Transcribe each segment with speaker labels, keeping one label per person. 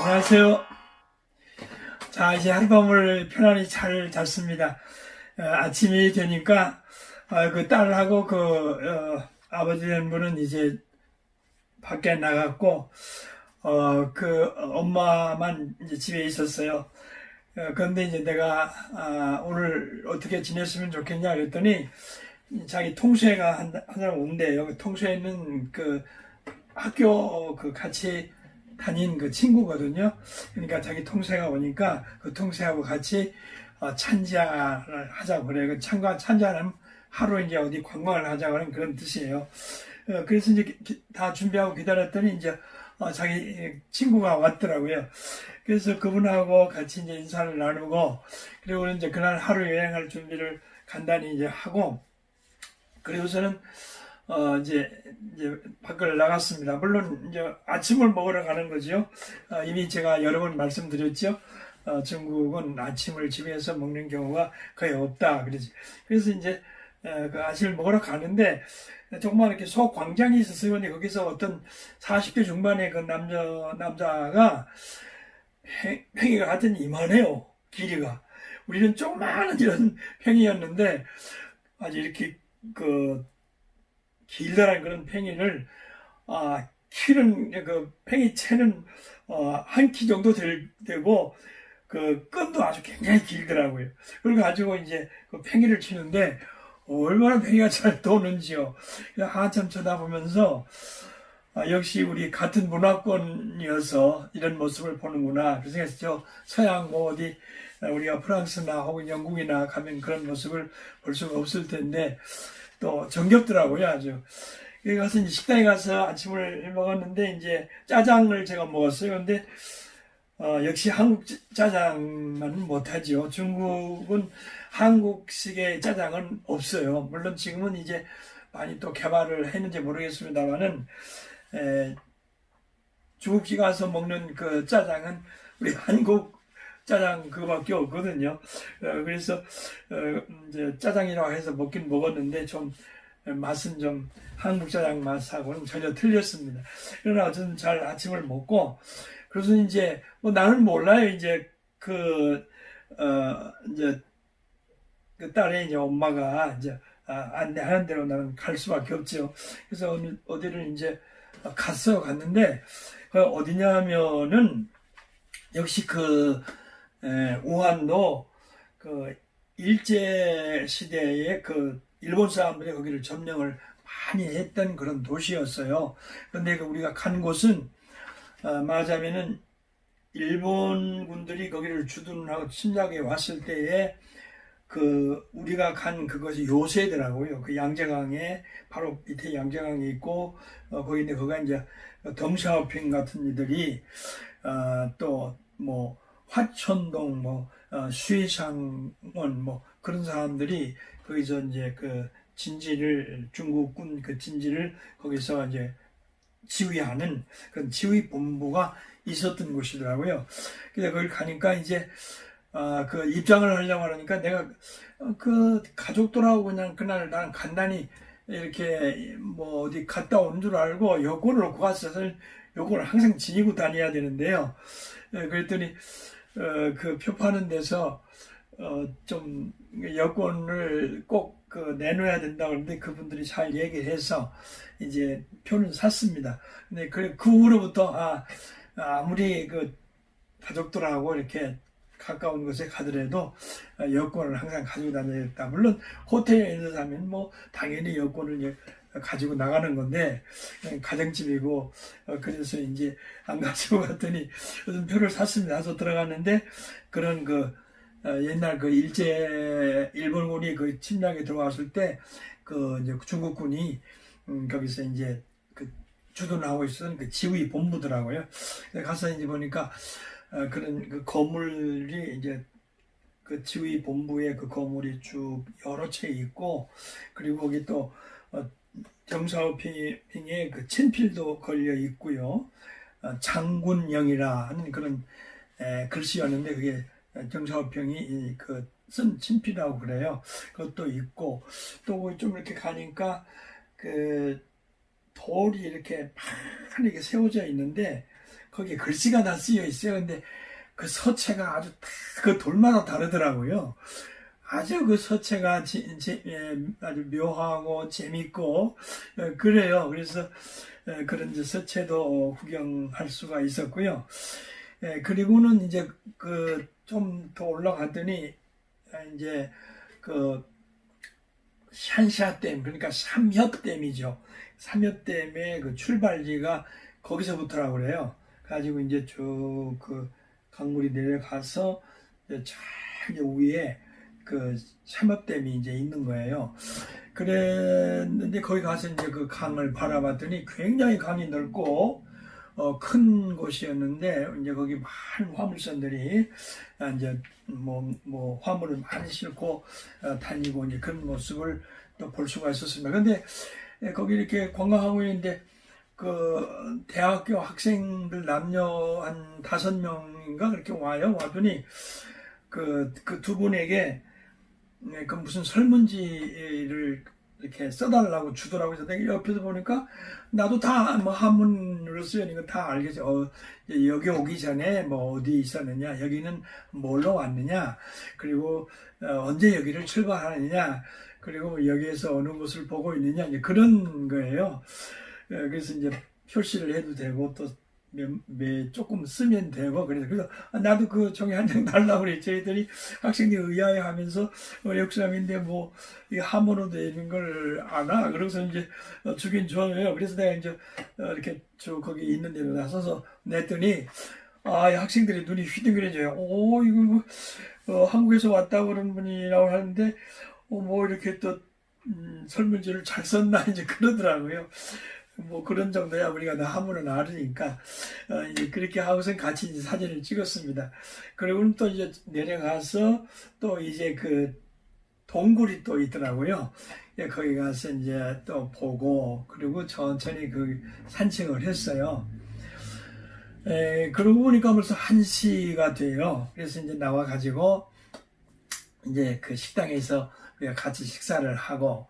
Speaker 1: 안녕하세요. 자, 이제 하룻밤을 편안히 잘 잤습니다. 어, 아침이 되니까, 어, 그 딸하고 그, 어, 아버지 된 분은 이제 밖에 나갔고, 어, 그 엄마만 이제 집에 있었어요. 어, 그런데 이제 내가, 아, 오늘 어떻게 지냈으면 좋겠냐 그랬더니, 자기 통수회가 한, 한 사람 온대요. 그 통수회는 그 학교 그 같이 다닌 그 친구거든요. 그러니까 자기 통세가 오니까 그 통세하고 같이 어, 찬자를 하자고 그래요. 그 찬과 찬자는 하루 이제 어디 관광을 하자고 하는 그런 뜻이에요. 어, 그래서 이제 기- 다 준비하고 기다렸더니 이제 어, 자기 친구가 왔더라고요. 그래서 그분하고 같이 이제 인사를 나누고 그리고 이제 그날 하루 여행할 준비를 간단히 이제 하고 그리고서는 어 이제 이제 밖을 나갔습니다. 물론 이제 아침을 먹으러 가는 거죠. 어, 이미 제가 여러 번 말씀드렸죠. 어, 중국은 아침을 집에서 먹는 경우가 거의 없다. 그러지. 그래서 이제 어, 그 아침을 먹으러 가는데 정말 이렇게 소 광장이 있었어요. 근데 거기서 어떤 40대 중반의 그 남자 남자가 팽- 팽이가 하여튼 이만해요. 길이가. 우리는 조그마한 이런 팽이였는데 아주 이렇게 그 길다란 그런 팽이를 아 키는 그 팽이 채는 어, 한 키 정도 될, 되고 그 끈도 아주 굉장히 길더라고요. 그걸 가지고 이제 그 팽이를 치는데 얼마나 팽이가 잘 도는지요. 한참 쳐다보면서 아, 역시 우리 같은 문화권이어서 이런 모습을 보는구나. 그래서 저 서양 뭐 어디 우리가 프랑스나 혹은 영국이나 가면 그런 모습을 볼 수가 없을 텐데 또 정겹더라고요 아주. 여기 가서 이제 식당에 가서 아침을 먹었는데 이제 짜장을 제가 먹었어요. 근데 어, 역시 한국 짜- 짜장은 못하지요. 중국은 한국식의 짜장은 없어요. 물론 지금은 이제 많이 또 개발을 했는지 모르겠습니다만은 에, 중국집 가서 먹는 그 짜장은 우리 한국 짜장 그거밖에 없거든요. 어, 그래서 어, 이제 짜장이라고 해서 먹긴 먹었는데 좀 맛은 좀 한국 짜장 맛하고는 전혀 틀렸습니다. 그러나 어쨌든 잘 아침을 먹고 그래서 이제 뭐 나는 몰라요. 이제 그 어, 이제 그 딸의 이제 엄마가 이제 아, 안내하는 대로 나는 갈 수밖에 없죠. 그래서 어느 어디를 이제 갔어요. 갔는데 그 어디냐면은 역시 그 에, 우한도 그 일제 시대에 그 일본 사람들이 거기를 점령을 많이 했던 그런 도시였어요. 그런데 그 우리가 간 곳은 어, 말하자면은 일본 군들이 거기를 주둔하고 침략해 왔을 때에 그 우리가 간 그것이 요새더라고요. 그 양재강에 바로 밑에 양재강이 있고 어, 거기 있는 거가 이제 덩샤오핑 같은 이들이 어, 또뭐 화천동 뭐 어, 수의상원 뭐 그런 사람들이 거기서 이제 그 진지를 중국군 그 진지를 거기서 이제 지휘하는 그런 지휘 본부가 있었던 곳이더라고요. 근데 거기 가니까 이제 아, 그 입장을 하려고 하니까 내가 어, 그 가족들하고 그냥 그날 나는 간단히 이렇게 뭐 어디 갔다 온 줄 알고 여권을 놓고 갔어서 요걸 항상 지니고 다녀야 되는데요. 예, 그랬더니 어, 그 표 파는 데서 어, 좀 여권을 꼭 그 내놓아야 된다고 그러는데 그분들이 잘 얘기해서 이제 표는 샀습니다. 근데 그, 그 후로부터 아, 아무리 그 가족들하고 이렇게 가까운 곳에 가더라도 어, 여권을 항상 가지고 다녀야겠다. 물론 호텔에 있는 뭐 당연히 여권을 가지고 나가는 건데 가정집이고 어, 그래서 이제 안 가지고 갔더니 무슨 표를 샀습니다. 그래서 들어갔는데 그런 그 어, 옛날 그 일제 일본군이 그 침략에 들어왔을 때 그 이제 중국군이 음, 거기서 이제 그 주둔하고 있었던 그 지휘 본부더라고요. 가서 이제 보니까 어, 그런 그 건물이 이제 그 지휘 본부에 그 건물이 쭉 여러 채 있고 그리고 거기 또 어, 정사오핑에 그 친필도 걸려 있고요. 어, 장군영이라 하는 그런 에, 글씨였는데 그게 정사오평이 그쓴 친필이라고 그래요. 그것도 있고 또 좀 이렇게 가니까 그 돌이 이렇게 많이 이렇게 세워져 있는데 거기에 글씨가 다 쓰여 있어요. 근데 그 서체가 아주 다 그 돌마다 다르더라고요. 아주 그 서체가 지- 지- 예, 아주 묘하고 재밌고 예, 그래요. 그래서 예, 그런 이제 서체도 구경할 수가 있었고요. 예, 그리고는 이제 그 좀 더 올라갔더니 아, 이제 그 샨샤댐 그러니까 삼협댐이죠. 삼협댐의 그 출발지가 거기서부터라고 그래요. 가지고 이제 쭉그 강물이 내려가서 이제 위에 그 삼협댐이 이제 있는 거예요. 그랬는데 거기 가서 이제 그 강을 바라봤더니 굉장히 강이 넓고 어, 큰 곳이었는데 이제 거기 많은 화물선들이 아, 이제 뭐, 뭐 화물을 많이 싣고 어, 다니고 이제 그런 모습을 또 볼 수가 있었습니다. 근데 예, 거기 이렇게 관광하고 있는데 그 대학교 학생들 남녀 한 다섯 명인가 그렇게 와요. 와더니 그 그 두 분에게 예, 그 무슨 설문지를 이렇게 써달라고 주더라고요. 그래서 내가 옆에서 보니까 나도 다 뭐 한문으로 쓰니까 다 알겠죠. 어, 여기 오기 전에 뭐 어디 있었느냐, 여기는 뭘로 왔느냐, 그리고 어, 언제 여기를 출발하느냐, 그리고 여기에서 어느 곳을 보고 있느냐, 이제 그런 거예요. 예, 그래서 이제 표시를 해도 되고 또 몇, 몇 조금 쓰면 되고 그래서 그래서 아, 나도 그 종이 한 장 달라고 그랬죠. 했더니 학생들이 의아해하면서 어, 역삼인데 뭐이 함으로 되는 걸 아나 그래서 이제 어, 주긴 줘요. 그래서 내가 이제 어, 이렇게 저 거기 있는 데로 나서서 냈더니 아, 이 학생들이 눈이 휘둥그레져요. 오, 이거 뭐, 어, 한국에서 왔다고 그런 분이라고 하는데, 어, 뭐, 이렇게 또, 음, 설문지를 잘 썼나, 이제 그러더라고요. 뭐, 그런 정도야 우리가 다 한문을 알으니까, 어, 이제 그렇게 하고서 같이 이제 사진을 찍었습니다. 그리고는 또 이제 내려가서 또 이제 그 동굴이 또 있더라고요. 예, 거기 가서 이제 또 보고, 그리고 천천히 그 산책을 했어요. 에, 그러고 보니까 벌써 1시가 돼요. 그래서 이제 나와 가지고, 이제 그 식당에서 같이 식사를 하고,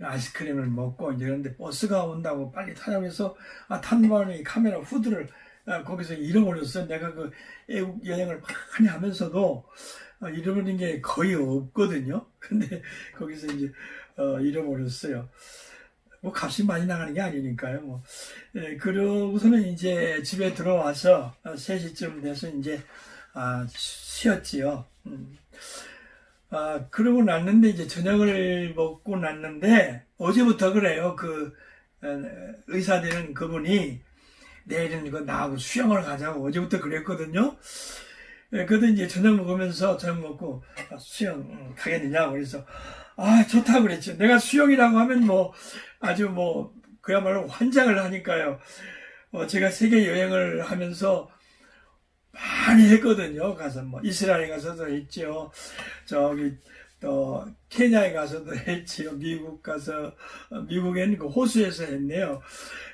Speaker 1: 아이스크림을 먹고, 이제 그런데 버스가 온다고 빨리 타자고 해서, 아, 탄만이 카메라 후드를 아, 거기서 잃어버렸어. 내가 그 애국 여행을 많이 하면서도 아, 잃어버린 게 거의 없거든요. 근데 거기서 이제 어, 잃어버렸어요. 뭐 값이 많이 나가는 게 아니니까요. 뭐. 예, 그러고서는 이제 집에 들어와서 어, 3시쯤 돼서 이제 아, 쉬었지요. 음. 아, 그러고 났는데 이제 저녁을 먹고 났는데 어제부터 그래요. 그 어, 의사 되는 그분이 내일은 이거 나하고 수영을 가자고 어제부터 그랬거든요. 예, 그래도 이제 저녁 먹으면서 저녁 먹고 아, 수영 음, 가겠느냐고 그래서 아 좋다 그랬죠. 내가 수영이라고 하면 뭐 아주 뭐 그야말로 환장을 하니까요. 어, 제가 세계 여행을 하면서 많이 했거든요. 가서 뭐 이스라엘 가서도 했죠. 저기 또 케냐에 가서도 했지요. 미국 가서 어, 미국에는 그 호수에서 했네요.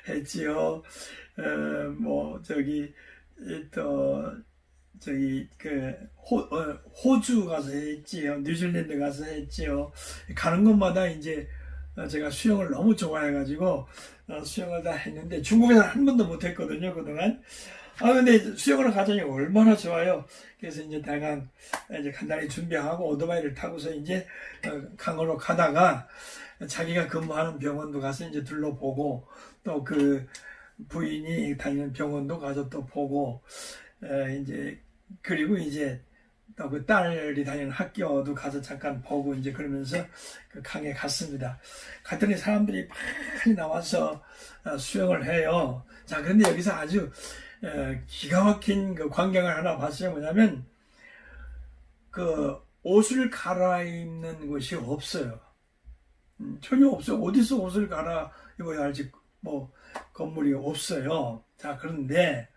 Speaker 1: 했지요. 어, 뭐 저기 이또 저기 그 호, 어, 호주 가서 했지요. 뉴질랜드 가서 했지요. 가는 곳마다 이제 어, 제가 수영을 너무 좋아해가지고 어, 수영을 다 했는데 중국에서 한 번도 못 했거든요 그동안. 아 근데 수영을 가자니 얼마나 좋아요. 그래서 이제 대강 이제 간단히 준비하고 오토바이를 타고서 이제 어, 강으로 가다가 자기가 근무하는 병원도 가서 이제 둘러보고 또 그 부인이 다니는 병원도 가서 또 보고 에, 이제 그리고 이제 또 그 딸이 다니는 학교도 가서 잠깐 보고 이제 그러면서 그 강에 갔습니다. 갔더니 사람들이 많이 나와서 어, 수영을 해요. 자, 그런데 여기서 아주 어, 기가 막힌 그 광경을 하나 봤어요. 뭐냐면 그 옷을 갈아입는 곳이 없어요. 음, 전혀 없어요. 어디서 옷을 갈아 입어야 할지 뭐 건물이 없어요. 자, 그런데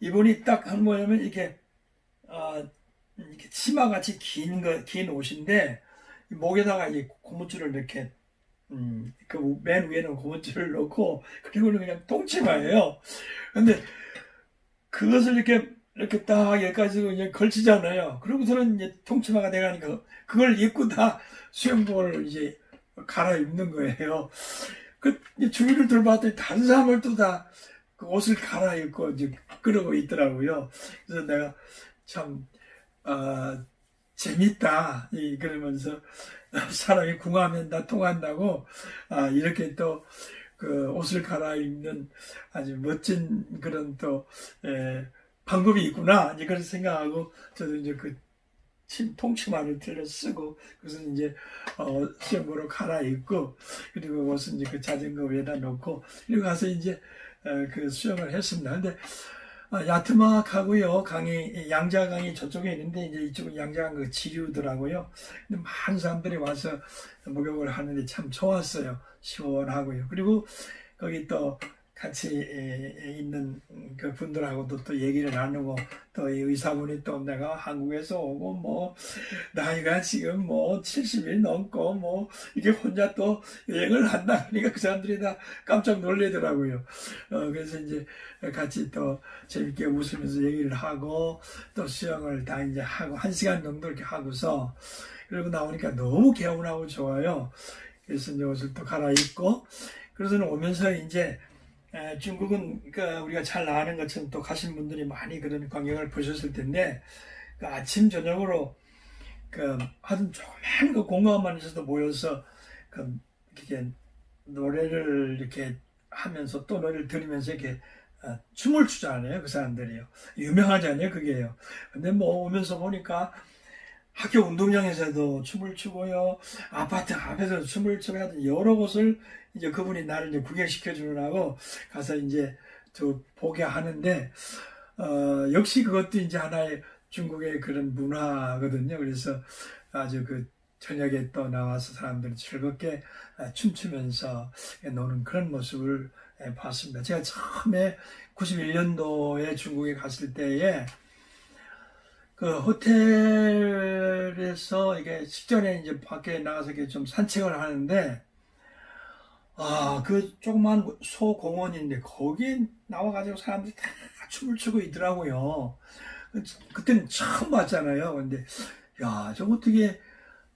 Speaker 1: 이분이 딱 한 뭐냐면 이렇게 아, 이렇게 치마같이 긴 거, 긴 옷인데 목에다가 이제 고무줄을 이렇게 음, 그 맨 위에는 고무줄을 넣고 그리고는 그냥 똥치마예요. 근데 그것을 이렇게 이렇게 딱 여기까지 이제 걸치잖아요. 그러고서는 이제 통치마가 돼가니까 그걸 입고 다 수영복을 이제 갈아입는 거예요. 그 주위를 돌봤더니 다른 사람을 또 다 그 옷을 갈아입고 이제 그러고 있더라고요. 그래서 내가 참, 아, 재밌다. 이, 그러면서 사람이 궁하면 다 통한다고, 아, 이렇게 또, 그 옷을 갈아입는 아주 멋진 그런 또, 에, 방법이 있구나. 이제 그런 생각하고, 저도 이제 그, 침, 통치마를 들여 쓰고, 그래서 이제, 어, 수영복으로 갈아입고, 그리고 옷은 이제 그 자전거 위에다 놓고, 그리고 가서 이제, 어, 그 수영을 했습니다. 근데, 아, 야트막하고요, 강이, 양자강이 저쪽에 있는데, 이제 이쪽은 양자강 그 지류더라고요. 많은 사람들이 와서 목욕을 하는데 참 좋았어요. 시원하고요. 그리고 거기 또 같이 있는 그 분들하고도 또 얘기를 나누고 또 이 의사분이 또 내가 한국에서 오고 뭐 나이가 지금 뭐 70이 넘고 뭐 이게 혼자 또 여행을 한다 그러니까 그 사람들이 다 깜짝 놀래더라고요. 어, 그래서 이제 같이 또 재밌게 웃으면서 얘기를 하고 또 수영을 다 이제 하고 한 시간 정도 이렇게 하고서 그리고 나오니까 너무 개운하고 좋아요. 그래서 이제 옷을 또 갈아입고 그래서는 오면서 이제 에, 중국은 그 우리가 잘 아는 것처럼 또 가신 분들이 많이 그런 광경을 보셨을 텐데 그 아침 저녁으로 그 하여튼 조그만 그 공간만 있어도 모여서 그 이렇게 노래를 이렇게 하면서 또 노래를 들으면서 이렇게 어, 춤을 추잖아요 그 사람들이요. 유명하잖아요 그게요. 근데 뭐 오면서 보니까 학교 운동장에서도 춤을 추고요 아파트 앞에서 춤을 추고 하여튼 여러 곳을 이제 그분이 나를 이제 구경시켜 주느라고 가서 이제 저 보게 하는데 어 역시 그것도 이제 하나의 중국의 그런 문화거든요. 그래서 아주 그 저녁에 또 나와서 사람들이 즐겁게 아, 춤추면서 노는 그런 모습을 예, 봤습니다. 제가 처음에 91년도에 중국에 갔을 때에 그 호텔에서 이게 식전에 이제 밖에 나가서 이렇게 좀 산책을 하는데 아, 그 조그만 소공원인데 거기에 나와가지고 사람들이 다 춤을 추고 있더라고요. 그- 그때는 처음 봤잖아요. 근데 야, 저 어떻게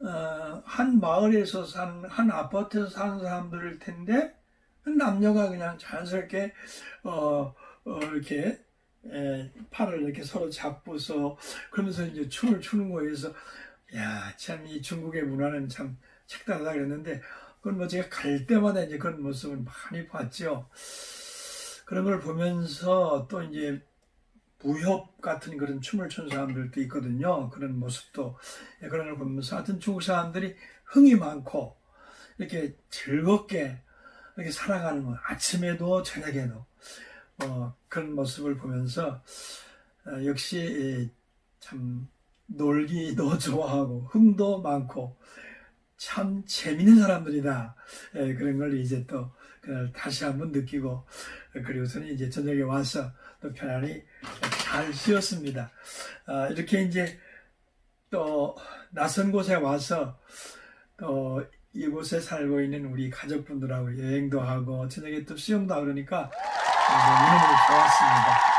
Speaker 1: 어, 한 마을에서 사는 한 아파트에서 사는 사람들일 텐데 남녀가 그냥 자연스럽게 어, 어, 이렇게 에, 팔을 이렇게 서로 잡고서 그러면서 이제 춤을 추는 거에 서 야, 참 이 중국의 문화는 참 색다르다 그랬는데 그건 뭐 제가 갈 때마다 이제 그런 모습을 많이 봤죠. 그런 걸 보면서 또 이제 무협 같은 그런 춤을 춘 사람들도 있거든요. 그런 모습도 예, 그런 걸 보면서 하여튼 중국 사람들이 흥이 많고 이렇게 즐겁게 이렇게 살아가는 거 아침에도 저녁에도 어, 그런 모습을 보면서 어, 역시 이참 놀기도 좋아하고 흥도 많고 참 재밌는 사람들이다. 예, 그런 걸 이제 또 그날 다시 한번 느끼고 그리고서는 이제 저녁에 와서 또 편안히 잘 쉬었습니다. 아, 이렇게 이제 또 낯선 곳에 와서 또 이곳에 살고 있는 우리 가족분들하고 여행도 하고 저녁에 또 수영도 하고 그러니까 너무너무 좋았습니다.